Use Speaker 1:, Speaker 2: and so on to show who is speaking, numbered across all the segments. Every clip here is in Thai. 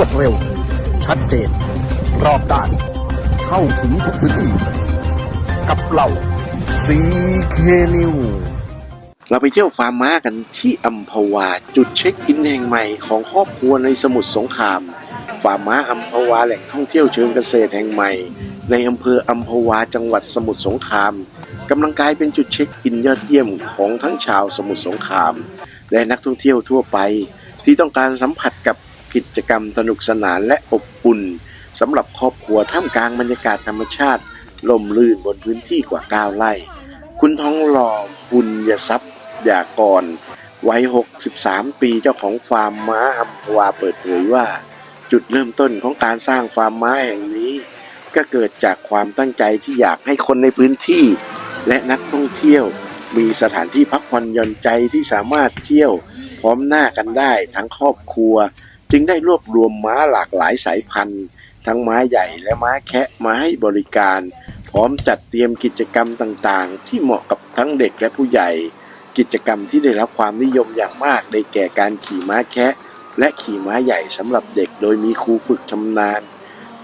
Speaker 1: วดเร็ว ชัดเจน รอบด้าน เข้าถึงทุกพื้นที่ กับเราซีเคนิว
Speaker 2: เราไปเที่ยวฟาร์มม้ากันที่อัมพวา จุดเช็คอินแห่งใหม่ของครอบครัวในสมุทรสงคราม ฟาร์มม้าอัมพวาแหล่งท่องเที่ยวเชิงเกษตรแห่งใหม่ ในอำเภออัมพวาจังหวัดสมุทรสงครามกำลังกลายเป็นจุดเช็คอินยอดเยี่ยมของทั้งชาวสมุทรสงคราม และนักท่องเที่ยวทั่วไปที่ต้องการสัมผัสกับ กิจกรรมสนุกสนานและอบอุ่นสำหรับครอบครัวท่ามกลางบรรยากาศธรรมชาติลมลื่นบนพื้นที่กว่า 9 ไร่ คุณท้องหล่อบุญยทรัพย์ยากรวัย 63 ปีเจ้าของฟาร์มม้าอัมพวาเปิดเผยว่า จุดเริ่มต้นของการสร้างฟาร์มม้าแห่งนี้ ก็เกิดจากความตั้งใจที่อยากให้คนในพื้นที่ และนักท่องเที่ยว มีสถานที่พักผ่อนหย่อนใจที่สามารถเที่ยว พร้อมหน้ากันได้ทั้งครอบครัว จึงได้รวบรวมม้าหลากหลายสายพันธุ์ ทั้งม้าใหญ่และม้าแคะมาให้บริการ พร้อมจัดเตรียมกิจกรรมต่างๆ ที่เหมาะกับทั้งเด็กและผู้ใหญ่ กิจกรรมที่ได้รับความนิยมอย่างมากได้แก่การขี่ม้าแคะและขี่ม้าใหญ่สำหรับเด็กโดยมีครูฝึกชำนาญ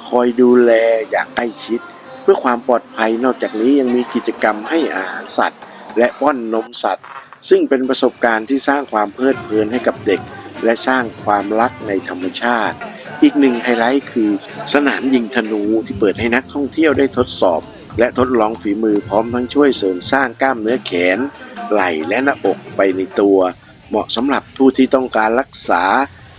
Speaker 2: คอยดูแลอย่างใกล้ชิด เพื่อความปลอดภัยนอกจากนี้ยังมีกิจกรรมให้อาหารสัตว์ และป้อนนมสัตว์ ซึ่งเป็นประสบการณ์ที่สร้างความเพลิดเพลินให้กับเด็ก และสร้างความรักในธรรมชาติ อีกหนึ่งไฮไลท์คือสนามยิงธนูที่เปิดให้นักท่องเที่ยวได้ทดสอบ และทดลองฝีมือพร้อมทั้งช่วยเสริมสร้างกล้ามเนื้อแขน ไหล่และหน้าอกไปในตัว เหมาะสำหรับผู้ที่ต้องการรักษา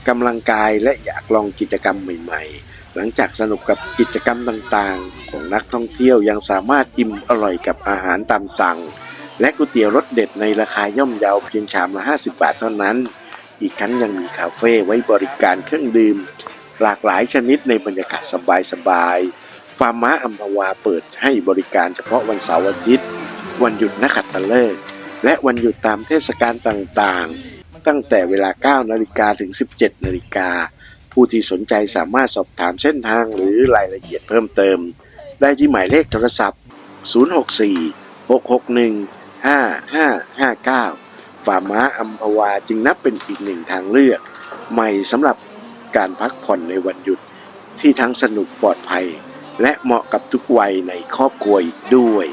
Speaker 2: กำลังกายและอยากลองกิจกรรมใหม่ๆ หลังจากสนุกกับกิจกรรมต่างๆ ของนักท่องเที่ยวยังสามารถอิ่มอร่อยกับอาหารตามสั่ง และก๋วยเตี๋ยวรสเด็ดในราคาย่อมเยาเพียงชามละ 50 บาทเท่านั้น อีกทั้งยังมีคาเฟ่ไว้บริการเครื่องดื่ม หลากหลายชนิดในบรรยากาศสบายๆ ฟาร์มาอัมพวาเปิดให้บริการเฉพาะวันเสาร์อาทิตย์ วันหยุดนักขัตฤกษ์และวันหยุดตามเทศกาลต่างๆ ตั้งแต่เวลา 9 นาฬิกาถึง 17 นาฬิกา ผู้ที่สนใจสามารถสอบถามเส้นทางหรือรายละเอียดเพิ่มเติม ได้ที่หมายเลขโทรศัพท์ 064 661 5559 ฟาร์ม้าอัมพวาจึงนับเป็นอีกหนึ่งทางเลือก ใหม่สำหรับการพักผ่อนในวันหยุดที่ทั้งสนุกปลอดภัย และเหมาะกับทุกวัยในครอบครัวอีกด้วย